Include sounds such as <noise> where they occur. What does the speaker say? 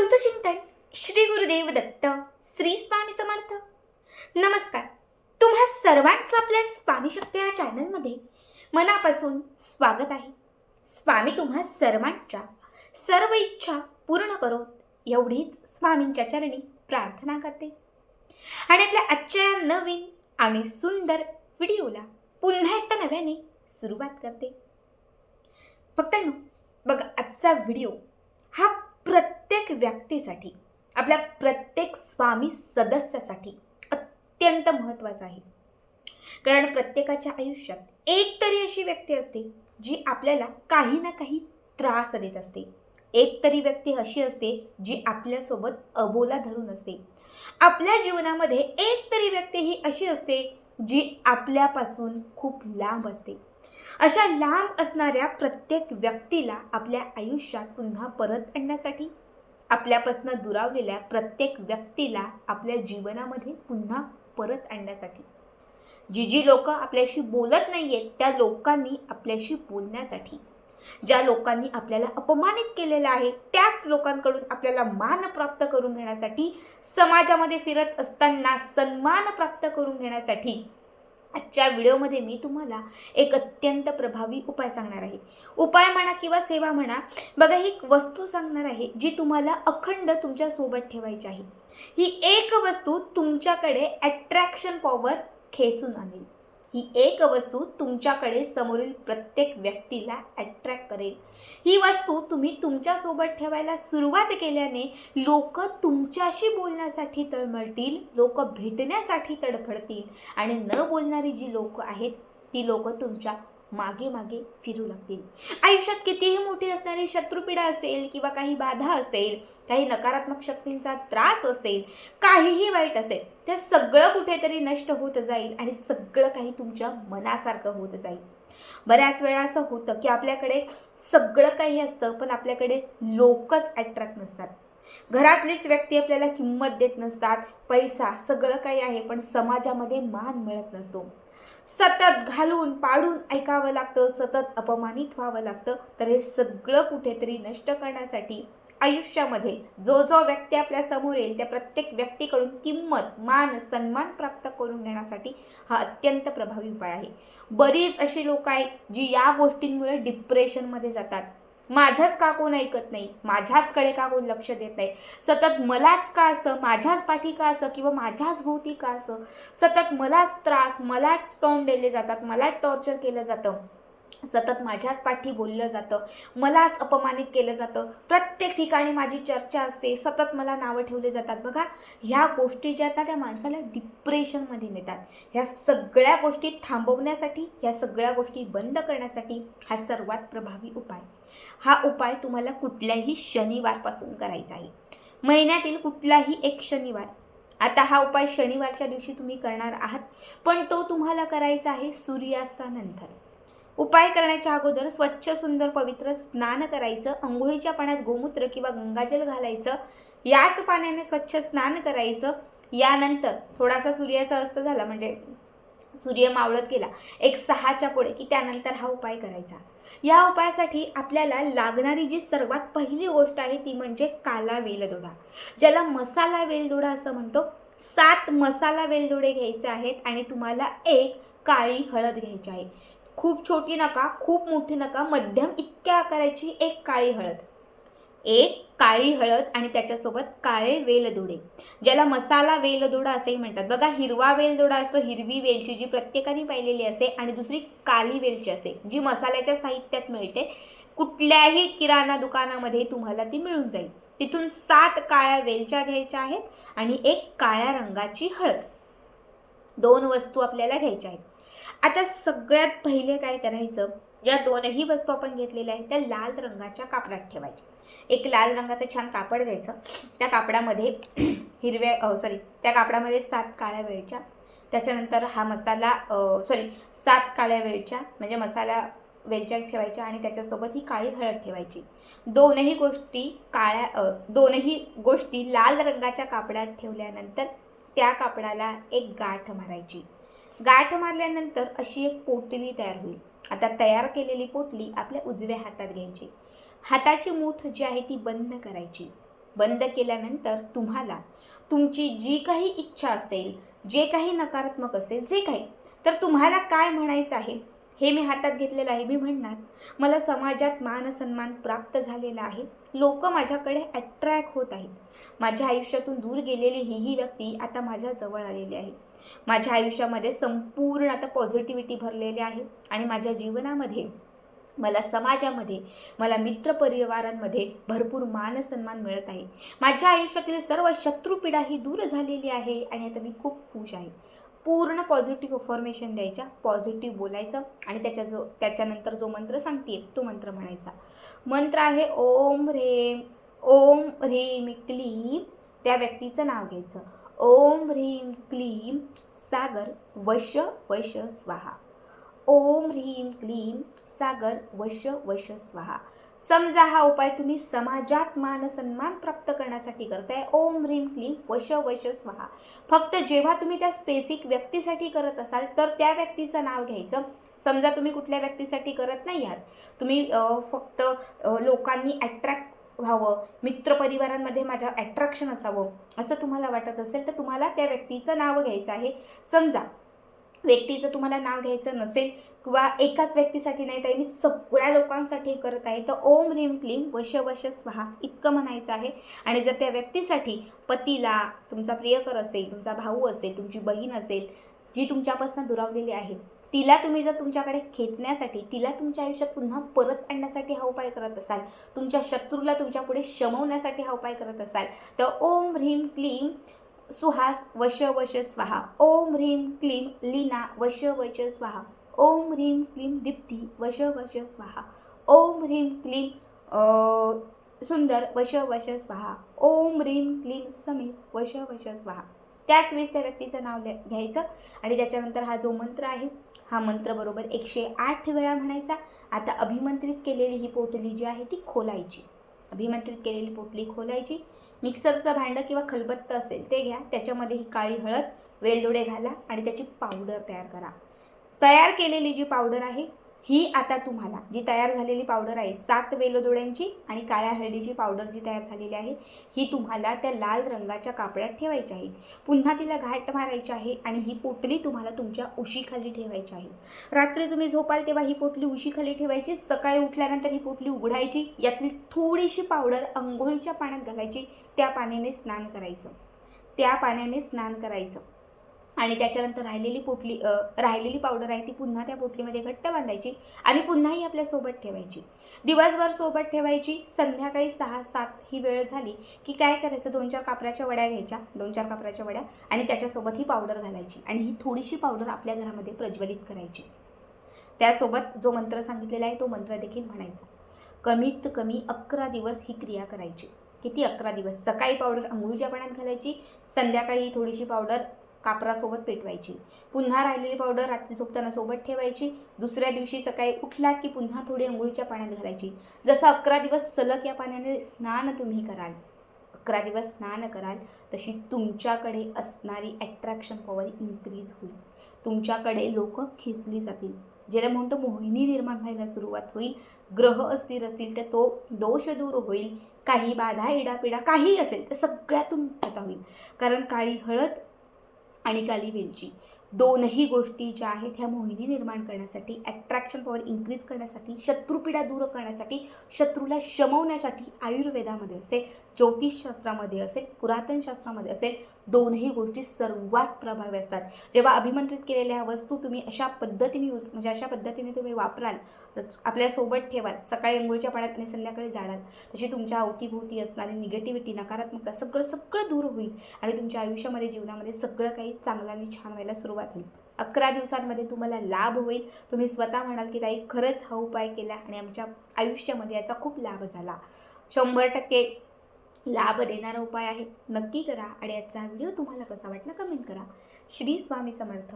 अवधूत चिंतन श्री गुरुदेव दत्त श्री स्वामी समर्थ. नमस्कार. तुम्हा सर्वांचं आपल्या स्वामी शक्ती या चॅनलमध्ये मनापासून स्वागत आहे. स्वामी तुम्हा सर्वांच्या सर्व इच्छा पूर्ण करोत एवढीच स्वामींच्या चरणी प्रार्थना करते. आणि आपल्या आजच्या या नवीन आणि सुंदर व्हिडिओला पुन्हा एकदा नव्याने सुरुवात करते. फक्त बघा आजचा व्हिडिओ हा प्रत्येक व्यक्तीसाठी आपल्या प्रत्येक स्वामी सदस्यासाठी अत्यंत महत्त्वाचं आहे. कारण प्रत्येकाच्या आयुष्यात एक तरी अशी व्यक्ती असते जी आपल्याला काही ना काही त्रास देत असते. एक तरी व्यक्ती अशी असते जी आपल्यासोबत अबोला धरून असते. आपल्या जीवनामध्ये एक तरी व्यक्ती ही अशी असते जी आपल्यापासून खूप लांब असते. अशा लांब असणाऱ्या प्रत्येक व्यक्तीला आपल्या आयुष्यात पुन्हा परत आणण्यासाठी आपल्यापासून दुरावलेल्या प्रत्येक व्यक्तीला आपल्या जीवनामध्ये पुन्हा परत आणण्यासाठी. जी जी लोक आपल्याशी बोलत नाही आहेत त्या लोकांनी आपल्याशी बोलण्यासाठी ज्या लोकांनी आपल्याला अपमानित केलेलं आहे त्याच लोकांकडून आपल्याला मान प्राप्त करून घेण्यासाठी समाजामध्ये फिरत असताना सन्मान प्राप्त करून घेण्यासाठी आजच्या व्हिडिओमध्ये मी तुम्हाला एक अत्यंत प्रभावी उपाय सांगणार आहे. उपाय म्हणा किंवा सेवा म्हणा बघा ही एक वस्तू सांगणार आहे जी तुम्हाला अखंड तुमच्यासोबत ठेवायची आहे. ही एक वस्तू तुमच्याकडे ॲट्रॅक्शन पॉवर खेचून आणेल. ही एक वस्तू तुमच्याकडे समोरील प्रत्येक व्यक्तीला अट्रॅक्ट करेल. ही वस्तू तुम्ही तुमच्यासोबत ठेवायला सुरुवात केल्याने लोक तुमच्याशी बोलण्यासाठी तळमळतील लोक भेटण्यासाठी तडफडतील आणि न बोलणारी जी लोक आहेत ती लोक तुमच्या मागे मागे फिरू लागतील. आयुष्यात कितीही मोठी असणारी शत्रुपीडा असेल किंवा काही बाधा असेल काही नकारात्मक शक्तींचा त्रास असेल काहीही वाईट असेल ते सगळं कुठेतरी नष्ट होत जाईल आणि सगळं काही तुमच्या मनासारखं होत जाईल. बऱ्याच वेळा असं होतं की आपल्याकडे सगळं काही असतं पण आपल्याकडे लोकच अट्रॅक्ट नसतात. घरातलीच व्यक्ती आपल्याला किंमत देत नसतात पैसा सगळं काही आहे पण समाजामध्ये मान मिळत नसतो. सतत घालून पाडून ऐकावं लागतं सतत अपमानित व्हावं लागतं. तर हे सगळं कुठेतरी नष्ट करण्यासाठी आयुष्यामध्ये जो जो व्यक्ती आपल्यासमोर येईल त्या प्रत्येक व्यक्तीकडून किंमत मान सन्मान प्राप्त करून घेण्यासाठी हा अत्यंत प्रभावी उपाय आहे. बरीच अशी लोक आहेत जी या गोष्टींमुळे डिप्रेशनमध्ये जातात. माझंच का कोण ऐकत नाही माझ्याचकडे का कोण लक्ष देत नाही. सतत मलाच का असं माझ्याच पाठी का असं किंवा माझ्याच भोवती का असं? सतत मलाच त्रास मलाच टॉन दिले जातात मलाच टॉर्चर केलं जातं. सतत माझ्याच पाठी बोललं जातं मलाच अपमानित केलं जातं. प्रत्येक ठिकाणी माझी चर्चा असते सतत मला नावं ठेवले जातात. बघा ह्या गोष्टी ज्या त्या माणसाला डिप्रेशनमध्ये नेतात. ह्या सगळ्या गोष्टी थांबवण्यासाठी ह्या सगळ्या गोष्टी बंद करण्यासाठी हा सर्वात प्रभावी उपाय. हा उपाय तुम्हाला कुठल्याही शनिवारपासून करायचा आहे. महिन्यातील कुठलाही एक शनिवार. आता हा उपाय शनिवारच्या दिवशी तुम्ही करणार आहात पण तो तुम्हाला करायचा आहे सूर्यास्तानंतर. उपाय करण्याच्या अगोदर स्वच्छ सुंदर पवित्र स्नान करायचं अंघोळीच्या पाण्यात गोमूत्र किंवा गंगाजल घालायचं याच पाण्याने स्वच्छ स्नान करायचं यानंतर थोडासा सूर्याचा अस्त झाला म्हणजे सूर्य मावळत गेला. एक सहाच्या पुढे की त्यानंतर हा उपाय करायचा. या उपायासाठी आपल्याला लागणारी जी सर्वात पहिली गोष्ट आहे ती म्हणजे काला वेलदोडा. ज्याला मसाला वेलदोडा असं म्हणतो. सात मसाला वेलदोडे घ्यायचे आहेत आणि तुम्हाला एक काळी हळद घ्यायची आहे. खूप छोटी नका खूप मोठी नका मध्यम इतक्या आकाराची एक काळी हळद. एक काळी हळद आणि त्याच्यासोबत काळे वेलदोडे ज्याला मसाला वेलदोडा असेही म्हणतात. बघा हिरवा वेलदोडा असतो हिरवी वेलची जी प्रत्येकाने पाहिलेली असते आणि दुसरी काली वेलची असते जी मसाल्याच्या साहित्यात मिळते. कुठल्याही किराणा दुकानामध्ये तुम्हाला ती मिळून जाईल. तिथून सात काळ्या वेलच्या घ्यायच्या आहेत आणि एक काळ्या रंगाची हळद. दोन वस्तू आपल्याला घ्यायच्या आहेत. आता सगळ्यात पहिले काय करायचं? ज्या दोनही वस्तू आपण घेतलेल्या आहेत त्या लाल रंगाच्या कापडात ठेवायच्या. एक लाल रंगाचं छान कापड घ्यायचं. त्या कापडामध्ये <clears throat> हिरव्या सॉरी त्या कापडामध्ये सात काळ्या वेळच्या त्याच्यानंतर हा मसाला सॉरी सात काळ्या वेळच्या म्हणजे मसाला वेलच्या ठेवायच्या आणि त्याच्यासोबत ही काळी हळद ठेवायची. दोनही गोष्टी काळ्या दोनही गोष्टी लाल रंगाच्या कापडात ठेवल्यानंतर त्या कापडाला एक गाठ मारायची. गाठ मारल्यानंतर अशी एक पोटली तयार होईल. आता तयार केलेली पोटली आपल्या उजव्या हातात घ्यायची. हाताची मूठ जी आहे ती बंद करायची. बंद केल्यानंतर तुम्हाला तुमची जी काही इच्छा असेल जे काही नकारात्मक असेल जे काही तर तुम्हाला काय म्हणायचं आहे? हे मी हातात घेतलेलं आहे. मी म्हणणार मला समाजात मान सन्मान प्राप्त झालेला आहे. लोक माझ्याकडे अट्रॅक्ट होत आहेत. माझ्या आयुष्यातून दूर गेलेली ही ही व्यक्ती आता माझ्या जवळ आलेली आहे. माझ्या आयुष्यामध्ये संपूर्ण आता पॉझिटिव्हिटी भरलेली आहे. आणि माझ्या जीवनामध्ये मला समाजामध्ये मला मित्रपरिवारांमध्ये भरपूर मान सन्मान मिळत आहे. माझ्या आयुष्यातील सर्व शत्रुपीडा ही दूर झालेली आहे आणि आता मी खूप खुश आहे. पूर्ण पॉझिटिव्ह इन्फॉर्मेशन द्यायच्या पॉझिटिव्ह बोलायचं आणि त्याच्या जो त्याच्यानंतर जो मंत्र सांगते तो मंत्र म्हणायचा. मंत्र आहे ओम ह्रीम ओम ह्रीम क्लीम त्या व्यक्तीचं नाव घ्यायचं. ओम ह्रीम क्लीम सागर वश वश स्वाहा. ओम ह्रीम क्लीम सागर वश वश स्वाहा. समजा हा उपाय तुम्ही समाजात मान सन्मान प्राप्त करण्यासाठी करताय. ओम ह्रीम क्लीम वश वश स्वाहा. फक्त जेव्हा तुम्ही त्या स्पेसिक व्यक्तीसाठी करत असाल तर त्या व्यक्तीचं नाव घ्यायचं. समजा तुम्ही कुठल्या व्यक्तीसाठी करत नाही आहात. तुम्ही फक्त लोकांनी अट्रॅक्ट व्हावं मित्रपरिवारांमध्ये माझ्या अट्रॅक्शन असावं असं तुम्हाला वाटत असेल तर तुम्हाला त्या व्यक्तीचं नाव घ्यायचं आहे. समजा व्यक्तीचं तुम्हाला नाव घ्यायचं नसेल किंवा एकाच व्यक्तीसाठी नाही तर मी सगळ्या लोकांसाठी करत आहे. तर ओम रीम क्लीम वश वश स्वाहा इतकं म्हणायचं आहे. आणि जर त्या व्यक्तीसाठी पतीला तुमचा प्रियकर असेल तुमचा भाऊ असेल तुमची बहीण असेल जी तुमच्यापासून दुरावलेली आहे तिला तुम्ही जर तुमच्याकडे खेचण्यासाठी तिला तुमच्या आयुष्यात पुन्हा परत आणण्यासाठी हा उपाय करत असाल तुमच्या शत्रूला तुमच्यापुढे शमवण्यासाठी हा उपाय करत असाल तर ओम ह्रीम क्लीम सुहास वश वश स्वाहा. ओम ह्रीम क्लीम लीना वश वश स्वाहा. ओम ह्रीम क्लीम दीप्ती वश वश स्वाहा. ओम ह्रीम क्लीम सुंदर वश वश स्वाहा. ओम ह्रीम क्लीम समीर वश वश स्वाहा. त्याच वेळेस त्या व्यक्तीचं नाव घ्यायचं आणि त्याच्यानंतर हा जो मंत्र आहे हा मंत्र बरोबर एकशे आठ वेळा म्हणायचा. आता अभिमंत्रित केलेली ही पोटली जी आहे ती खोलायची. अभिमंत्रित केलेली पोटली खोलायची. मिक्सरचं भांडं किंवा खलबत्तं असेल ते घ्या. त्याच्यामध्ये ही काळी हळद वेलदोडे घाला आणि त्याची पावडर तयार करा. तयार केलेली जी पावडर आहे ही आता तुम्हाला जी तयार झालेली पावडर आहे सात वेलोदोड्यांची आणि काळ्या हळदीची पावडर जी तयार झालेली आहे ही तुम्हाला त्या लाल रंगाच्या कापड्यात ठेवायची आहे. पुन्हा तिला घाट मारायची आहे आणि ही पोटली तुम्हाला तुमच्या उशीखाली ठेवायची आहे. रात्री तुम्ही झोपाल तेव्हा ही पोटली उशीखाली ठेवायची सकाळी उठल्यानंतर ही पोटली उघडायची यातली थोडीशी पावडर अंघोळीच्या पाण्यात घालायची त्या पाण्याने स्नान करायचं. त्या पाण्याने स्नान करायचं. आणि त्याच्यानंतर राहिलेली पोटली राहिलेली पावडर आहे ती पुन्हा त्या पोटलीमध्ये घट्ट बांधायची आणि पुन्हाही आपल्यासोबत ठेवायची. दिवसभर सोबत ठेवायची संध्याकाळी सहा सात ही वेळ झाली की काय करायचं? दोन चार कापराच्या वड्या घ्यायच्या दोन चार कापराच्या वड्या आणि त्याच्यासोबत ही पावडर घालायची आणि ही थोडीशी पावडर आपल्या घरामध्ये प्रज्वलित करायची. त्यासोबत जो मंत्र सांगितलेला आहे तो मंत्र देखील म्हणायचा. कमीत कमी अकरा दिवस ही क्रिया करायची. किती अकरा दिवस? सकाळी पावडर अंघोळीच्या पाण्यात घालायची संध्याकाळी ही थोडीशी पावडर कापरासोबत पेटवायची. पुन्हा राहिलेली पावडर रात्री झोपताना सोबत ठेवायची. दुसऱ्या दिवशी सकाळी उठलात की पुन्हा थोडी अंघोळीच्या पाण्यात घालायची. जसं अकरा दिवस सलग या पाण्याने स्नान तुम्ही कराल अकरा दिवस स्नान कराल तशी तुमच्याकडे असणारी ॲट्रॅक्शन पॉवर इन्क्रीज होईल. तुमच्याकडे लोक खेचली जातील. ज्याला म्हणतो मोहिनी निर्माण व्हायला सुरुवात होईल. ग्रह अस्थिर असतील तर तो दोष दूर होईल. काही बाधा इडापिडा काही असेल तर सगळ्यातून होईल. कारण काळी हळद आणि काली वेलची दोनही गोष्टी ज्या आहेत ह्या मोहिनी निर्माण करण्यासाठी ॲट्रॅक्शन पॉवर इन्क्रीज करण्यासाठी शत्रुपीडा दूर करण्यासाठी शत्रूला शमवण्यासाठी आयुर्वेदामध्ये असेल ज्योतिषशास्त्रामध्ये असेल पुरातन शास्त्रामध्ये असेल दोनही गोष्टी सर्वात प्रभावी असतात. जेव्हा अभिमंत्रित केलेल्या ह्या वस्तू तुम्ही अशा पद्धतीने यूज म्हणजे अशा पद्धतीने तुम्ही वापराल आपल्यासोबत ठेवाल सकाळी अंघोळीच्या पाण्यात आणि संध्याकाळी जाणार तशी तुमच्या अवतीभोवती असणारी निगेटिव्हिटी नकारात्मकता सगळं सगळं दूर होईल आणि तुमच्या आयुष्यामध्ये जीवनामध्ये सगळं काही चांगलं आणि छान व्हायला सुरुवात होईल. अकरा दिवसांमध्ये तुम्हाला लाभ होईल. तुम्ही स्वतः म्हणाल की ताई खरंच हा उपाय केला आणि आमच्या आयुष्यामध्ये याचा खूप लाभ झाला. शंभर टक्के लाभ देणारा उपाय आहे. नक्की करा आणि याचा व्हिडिओ तुम्हाला कसा वाटला कमेंट करा. श्री स्वामी समर्थ.